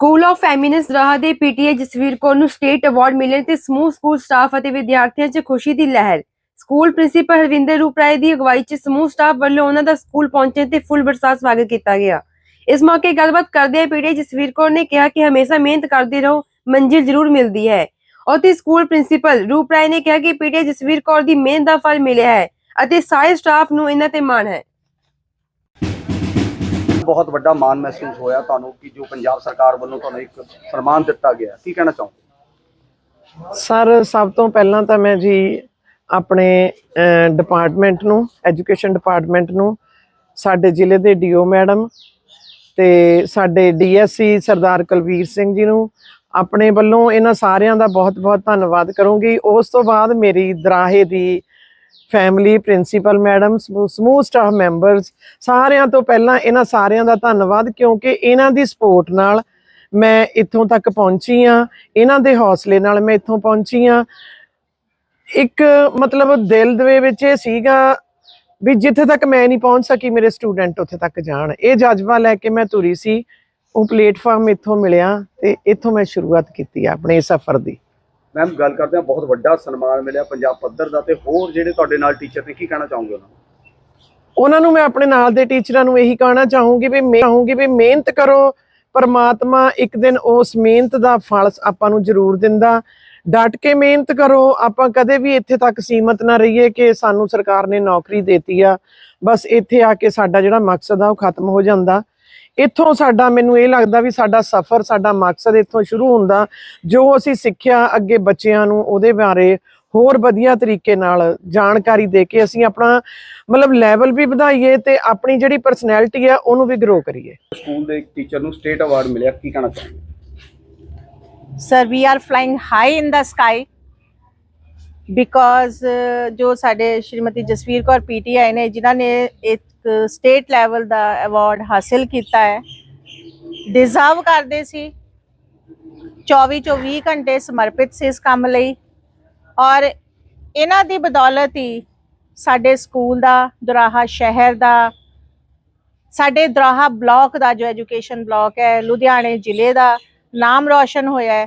School of feminist ਰਾਹ ਦੇ PTA Jasvir Kaur ਨੂੰ ਸਟੇਟ ਅਵਾਰਡ ਮਿਲਣ ਤੇ ਸਮੂਹ ਸਕੂਲ ਸਟਾਫ ਅਤੇ ਵਿਦਿਆਰਥੀਆਂ 'ਚ ਖੁਸ਼ੀ ਦੀ ਲਹਿਰ। ਸਕੂਲ ਪ੍ਰਿੰਸੀਪਲ ਹਰਵਿੰਦਰ ਰੂਪਰਾਏ ਦੀ ਅਗਵਾਈ 'ਚ ਸਮੂਹ ਸਟਾਫ ਵੱਲੋਂ ਉਹਨਾਂ ਦਾ ਸਕੂਲ ਪਹੁੰਚਣ ਤੇ ਫੁੱਲ ਬਰਸਾਤ ਸਵਾਗਤ ਕੀਤਾ ਗਿਆ। ਇਸ ਮੌਕੇ ਗੱਲਬਾਤ ਕਰਦੇ ਪੀਟੀਏ ਜਸਵੀਰ ਕੌਰ ਨੇ ਕਿਹਾ ਕਿ ਹਮੇਸ਼ਾ ਮਿਹਨਤ ਕਰਦੇ ਰਹੋ, ਮੰਜ਼ਿਲ ਜ਼ਰੂਰ ਮਿਲਦੀ ਹੈ। ਅਤੇ ਸਕੂਲ ਪ੍ਰਿੰਸੀਪਲ ਰੂਪਰਾਏ ਨੇ ਕਿਹਾ ਕਿ ਪੀਟੀਏ ਜਸਵੀਰ ਕੌਰ ਦੀ ਮਿਹਨਤ ਦਾ ਫਲ ਮਿਲਿਆ ਹੈ ਅਤੇ ਸਾਰੇ ਸਟਾਫ ਨੂੰ ਇਹਨਾਂ ਤੇ ਮਾਣ ਹੈ। ਬਹੁਤ ਵੱਡਾ ਮਾਣ ਮਹਿਸੂਸ ਹੋਇਆ ਤੁਹਾਨੂੰ ਕਿ ਜੋ ਪੰਜਾਬ ਸਰਕਾਰ ਵੱਲੋਂ ਤੁਹਾਨੂੰ ਇੱਕ ਸਨਮਾਨ ਦਿੱਤਾ ਗਿਆ। ਕੀ ਕਹਿਣਾ ਚਾਹੋਗੇ? ਸਰ, ਸਭ ਤੋਂ ਪਹਿਲਾਂ ਤਾਂ ਮੈਂ ਜੀ ਆਪਣੇ ਡਿਪਾਰਟਮੈਂਟ ਨੂੰ ਐਜੂਕੇਸ਼ਨ ਡਿਪਾਰਟਮੈਂਟ ਨੂੰ, ਸਾਡੇ ਜ਼ਿਲ੍ਹੇ ਦੇ ਡੀਓ ਮੈਡਮ ਤੇ ਸਾਡੇ ਡੀਐਸਸੀ ਸਰਦਾਰ ਕੁਲਵੀਰ ਸਿੰਘ ਜੀ ਨੂੰ ਆਪਣੇ ਵੱਲੋਂ ਇਹਨਾਂ ਸਾਰਿਆਂ ਦਾ ਬਹੁਤ-ਬਹੁਤ ਧੰਨਵਾਦ ਕਰੂੰਗੀ। ਉਸ ਤੋਂ ਬਾਅਦ ਮੇਰੀ ਦਰਾਹੇ ਦੀ ਫੈਮਿਲੀ ਪ੍ਰਿੰਸੀਪਲ ਮੈਡਮ ਸਮੂਹ ਸਟਾਫ ਮੈਂਬਰਸ ਸਾਰਿਆਂ ਤੋਂ ਪਹਿਲਾਂ ਇਹਨਾਂ ਸਾਰਿਆਂ ਦਾ ਧੰਨਵਾਦ ਕਿਉਂਕਿ ਇਹਨਾਂ ਦੀ ਸਪੋਰਟ ਨਾਲ ਮੈਂ ਇੱਥੋਂ ਤੱਕ ਪਹੁੰਚੀ ਆ ਇਹਨਾਂ ਦੇ ਹੌਸਲੇ ਨਾਲ ਮੈਂ ਇੱਥੋਂ ਪਹੁੰਚੀ ਆ ਇੱਕ ਮਤਲਬ ਦਿਲ ਦੇ ਵਿੱਚ ਇਹ ਸੀਗਾ ਵੀ ਜਿੱਥੇ ਤੱਕ ਮੈਂ ਨਹੀਂ ਪਹੁੰਚ ਸਕੀ, ਮੇਰੇ ਸਟੂਡੈਂਟ ਉੱਥੇ ਤੱਕ ਜਾਣ। ਇਹ ਜਜ਼ਬਾ ਲੈ ਕੇ ਮੈਂ ਤੁਰੀ ਸੀ, ਉਹ ਪਲੇਟਫਾਰਮ ਇੱਥੋਂ ਮਿਲਿਆ ਤੇ ਇੱਥੋਂ ਮੈਂ ਸ਼ੁਰੂਆਤ ਕੀਤੀ ਆ ਆਪਣੇ ਸਫ਼ਰ ਦੀ। ਮੈਮ ਗੱਲ ਕਰਦੇ ਹਾਂ, ਬਹੁਤ ਵੱਡਾ ਸਨਮਾਨ ਮਿਲਿਆ ਪੰਜਾਬ ਪੱਧਰ ਦਾ ਤੇ ਹੋਰ ਜਿਹੜੇ ਤੁਹਾਡੇ ਨਾਲ ਟੀਚਰ ਨੇ, ਕੀ ਕਹਿਣਾ ਚਾਹੋਗੇ ਉਹਨਾਂ ਨੂੰ? ਉਹਨਾਂ ਨੂੰ ਮੈਂ ਆਪਣੇ ਨਾਲ ਦੇ ਟੀਚਰਾਂ ਨੂੰ ਇਹੀ ਕਹਿਣਾ ਚਾਹੂੰਗੀ ਵੀ ਮੈਂ ਚਾਹੂੰਗੀ ਵੀ ਮਿਹਨਤ ਕਰੋ, ਪਰਮਾਤਮਾ ਇੱਕ ਦਿਨ ਉਸ ਮਿਹਨਤ ਦਾ ਫਲ ਆਪਾਂ ਨੂੰ ਜ਼ਰੂਰ ਦਿੰਦਾ। ਡਟ ਕੇ ਮਿਹਨਤ ਕਰੋ, ਆਪਾਂ ਕਦੇ ਵੀ ਇੱਥੇ ਤੱਕ ਸੀਮਤ ਨਾ ਰਹੀਏ ਕਿ ਸਾਨੂੰ ਸਰਕਾਰ ਨੇ ਨੌਕਰੀ ਦਿੱਤੀ ਆ। ਬਸ ਇੱਥੇ ਆ ਕੇ ਸਾਡਾ ਜਿਹੜਾ ਮਕਸਦ ਆ, ਉਹ ਖਤਮ ਹੋ ਜਾਂਦਾ। ਇੱਥੋਂ ਸਾਡਾ ਮੈਨੂੰ ਇਹ ਲੱਗਦਾ ਵੀ ਸਾਡਾ ਸਫ਼ਰ ਸਾਡਾ ਮਕਸਦ ਇੱਥੋਂ ਸ਼ੁਰੂ ਹੁੰਦਾ ਜੋ ਅਸੀਂ ਸਿੱਖਿਆ ਅੱਗੇ ਬੱਚਿਆਂ ਨੂੰ ਉਹਦੇ ਬਾਰੇ ਹੋਰ ਵਧੀਆ ਤਰੀਕੇ ਨਾਲ ਜਾਣਕਾਰੀ ਦੇ ਕੇ ਅਸੀਂ ਆਪਣਾ ਮਤਲਬ ਲੈਵਲ ਵੀ ਵਧਾਈਏ ਤੇ ਆਪਣੀ ਜਿਹੜੀ ਪਰਸਨੈਲਿਟੀ ਆ ਉਹਨੂੰ ਵੀ ਗਰੋ ਕਰੀਏ। ਸਕੂਲ ਦੇ ਇੱਕ ਟੀਚਰ ਨੂੰ ਸਟੇਟ ਅਵਾਰਡ ਮਿਲਿਆ ਕੀ ਕਹਿਣਾ ਚਾਹੋਗੇ? Sir we are flying high in the sky. Because uh, ਜੋ ਸਾਡੇ ਸ਼੍ਰੀਮਤੀ ਜਸਵੀਰ ਕੌਰ ਪੀਟੀਆਈ ਨੇ, ਜਿਨ੍ਹਾਂ ਨੇ ਇੱਕ ਸਟੇਟ ਲੈਵਲ ਦਾ ਅਵਾਰਡ ਹਾਸਿਲ ਕੀਤਾ ਹੈ ਡਿਜ਼ਰਵ ਕਰਦੇ ਸੀ। 24 ਚੋਂ 20 ਘੰਟੇ ਸਮਰਪਿਤ ਸੀ ਇਸ ਕੰਮ ਲਈ। ਔਰ ਇਹਨਾਂ ਦੀ ਬਦੌਲਤ ਹੀ ਸਾਡੇ ਸਕੂਲ ਦਾ, ਦੁਰਾਹਾ ਸ਼ਹਿਰ ਦਾ, ਸਾਡੇ ਦੁਰਾਹਾ ਬਲਾਕ ਦਾ ਜੋ ਐਜੂਕੇਸ਼ਨ ਬਲਾਕ ਹੈ, ਲੁਧਿਆਣੇ ਜ਼ਿਲ੍ਹੇ ਦਾ ਨਾਮ ਰੌਸ਼ਨ ਹੋਇਆ ਹੈ।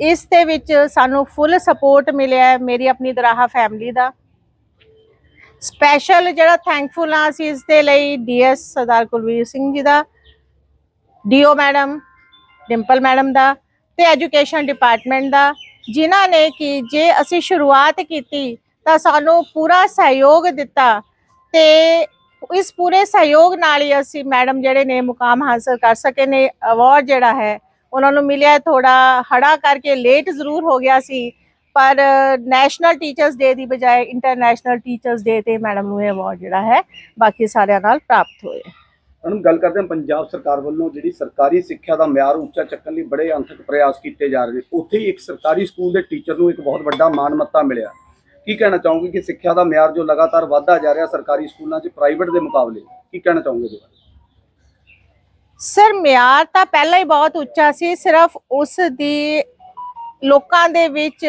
ਇਸ ਦੇ ਵਿੱਚ ਸਾਨੂੰ ਫੁੱਲ ਸਪੋਰਟ ਮਿਲਿਆ ਹੈ ਮੇਰੀ ਆਪਣੀ ਦਰਾਹਾ ਫੈਮਿਲੀ ਦਾ। ਸਪੈਸ਼ਲ ਜਿਹੜਾ ਥੈਂਕਫੁਲ ਆ ਅਸੀਂ ਇਸ ਦੇ ਲਈ ਡੀਐਸ ਸਰਦਾਰ ਕੁਲਵੀਰ ਸਿੰਘ ਜੀ ਦਾ ਡੀਓ ਮੈਡਮ ਡਿੰਪਲ ਮੈਡਮ ਦਾ ਤੇ ਐਜੂਕੇਸ਼ਨ ਡਿਪਾਰਟਮੈਂਟ ਦਾ, ਜਿਨ੍ਹਾਂ ਨੇ ਕਿ ਜੇ ਅਸੀਂ ਸ਼ੁਰੂਆਤ ਕੀਤੀ ਤਾਂ ਸਾਨੂੰ ਪੂਰਾ ਸਹਿਯੋਗ ਦਿੱਤਾ ਤੇ ਇਸ ਪੂਰੇ ਸਹਿਯੋਗ ਨਾਲ ਹੀ ਅਸੀਂ ਮੈਡਮ ਜਿਹੜੇ ਨੇ ਮੁਕਾਮ ਹਾਸਲ ਕਰ ਸਕੇ ਨੇ ਅਵਾਰਡ ਜਿਹੜਾ ਹੈ ਉਹਨਾਂ ਨੂੰ ਮਿਲਿਆ ਥੋੜਾ ਹੜਾ ਕਰਕੇ ਲੇਟ ਜ਼ਰੂਰ ਹੋ ਗਿਆ ਸੀ, ਪਰ ਨੈਸ਼ਨਲ ਟੀਚਰਸ ਡੇ ਦੀ ਬਜਾਏ ਇੰਟਰਨੈਸ਼ਨਲ ਟੀਚਰਸ ਡੇ ਤੇ ਮੈਡਮ ਨੂੰ ਇਹ ਅਵਾਰਡ ਜਿਹੜਾ ਹੈ, ਬਾਕੀ ਸਾਰਿਆਂ ਨਾਲ ਪ੍ਰਾਪਤ ਹੋਇਆ। ਮੈਡਮ, ਗੱਲ ਕਰਦੇ ਹਾਂ ਪੰਜਾਬ ਸਰਕਾਰ ਵੱਲੋਂ, ਜਿਹੜੀ ਸਰਕਾਰੀ ਸਿੱਖਿਆ ਦਾ ਮਿਆਰ ਉੱਚਾ ਚੱਕਣ ਲਈ ਬੜੇ ਅੰਥਕ ਪ੍ਰਯਾਸ ਕੀਤੇ ਜਾ ਰਹੇ ਨੇ। ਉੱਥੇ ਹੀ ਇੱਕ ਸਰਕਾਰੀ ਸਕੂਲ ਦੇ ਟੀਚਰ ਨੂੰ ਇੱਕ ਬਹੁਤ ਵੱਡਾ ਮਾਨਮੱਤਾ ਮਿਲਿਆ। ਕੀ ਕਹਿਣਾ ਚਾਹੋਗੇ ਕਿ ਸਿੱਖਿਆ ਦਾ ਮਿਆਰ ਜੋ ਲਗਾਤਾਰ ਵਧਦਾ ਜਾ ਰਿਹਾ ਸਰਕਾਰੀ ਸਕੂਲਾਂ 'ਚ ਪ੍ਰਾਈਵੇਟ ਦੇ ਮੁਕਾਬਲੇ, ਕੀ ਕਹਿਣਾ ਚਾਹੋਗੇ ਜੀ ਸਰ, ਮਿਆਰ ਤਾਂ ਪਹਿਲਾਂ ਹੀ ਬਹੁਤ ਉੱਚਾ ਸੀ, ਸਿਰਫ ਉਸ ਦੀ ਲੋਕਾਂ ਦੇ ਵਿੱਚ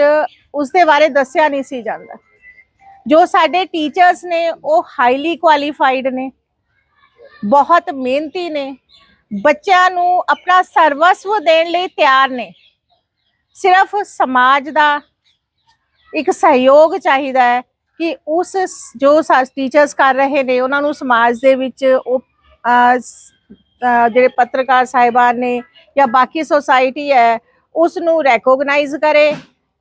ਉਸ ਦੇ ਬਾਰੇ ਦੱਸਿਆ ਨਹੀਂ ਸੀ ਜਾਂਦਾ। ਜੋ ਸਾਡੇ ਟੀਚਰਸ ਨੇ, ਉਹ ਹਾਈਲੀ ਕੁਆਲੀਫਾਈਡ ਨੇ, ਬਹੁਤ ਮਿਹਨਤੀ ਨੇ, ਬੱਚਿਆਂ ਨੂੰ ਆਪਣਾ ਸਰਵਸਵ ਦੇਣ ਲਈ ਤਿਆਰ ਨੇ। ਸਿਰਫ ਸਮਾਜ ਦਾ ਇੱਕ ਸਹਿਯੋਗ ਚਾਹੀਦਾ ਹੈ ਕਿ ਉਸ ਸ- ਜੋ ਟੀਚਰਸ ਕਰ ਰਹੇ ਨੇ, ਉਹਨਾਂ ਨੂੰ ਸਮਾਜ ਦੇ ਵਿੱਚ ਉਹ ਜਿਹੜੇ ਪੱਤਰਕਾਰ ਸਾਹਿਬਾਨ ਨੇ ਜਾਂ ਬਾਕੀ ਸੋਸਾਇਟੀ ਹੈ ਉਸ ਨੂੰ ਰੈਕੋਗਨਾਈਜ਼ ਕਰੇ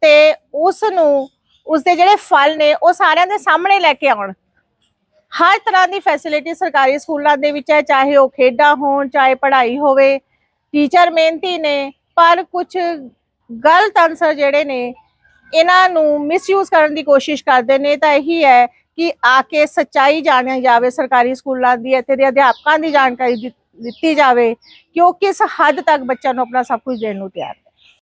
ਤੇ ਉਸ ਨੂੰ ਉਸ ਦੇ ਜਿਹੜੇ ਫਲ ਨੇ, ਉਹ ਸਾਰਿਆਂ ਦੇ ਸਾਹਮਣੇ ਲੈ ਕੇ ਆਉਣ। ਹਰ ਤਰ੍ਹਾਂ ਦੀ ਫੈਸਿਲਿਟੀ ਸਰਕਾਰੀ ਸਕੂਲਾਂ ਦੇ ਵਿੱਚ ਹੈ, ਚਾਹੇ ਉਹ ਖੇਡਾਂ ਹੋਣ, ਚਾਹੇ ਪੜ੍ਹਾਈ ਹੋਵੇ ਟੀਚਰ ਮਿਹਨਤੀ ਨੇ, ਪਰ ਕੁਝ ਗਲਤ ਅਨਸਰ ਜਿਹੜੇ ਨੇ, ਇਹਨਾਂ ਨੂੰ ਮਿਸਯੂਜ਼ ਕਰਨ ਦੀ ਕੋਸ਼ਿਸ਼ ਕਰਦੇ ਨੇ। ਤਾਂ ਇਹੀ ਹੈ ਕਿ ਆ ਕੇ ਸੱਚਾਈ ਜਾਣਿਆ ਜਾਵੇ ਸਰਕਾਰੀ ਸਕੂਲਾਂ ਦੀ, ਇੱਥੇ ਦੇ ਅਧਿਆਪਕਾਂ ਦੀ ਜਾਣਕਾਰੀ ਦਿੱਤੀ ਜਾਵੇ ਕਿ ਉਹ ਕਿਸ ਹੱਦ ਤੱਕ ਬੱਚਿਆਂ ਨੂੰ ਆਪਣਾ ਸਭ ਕੁਝ ਦੇਣ ਨੂੰ ਤਿਆਰ ਹੈ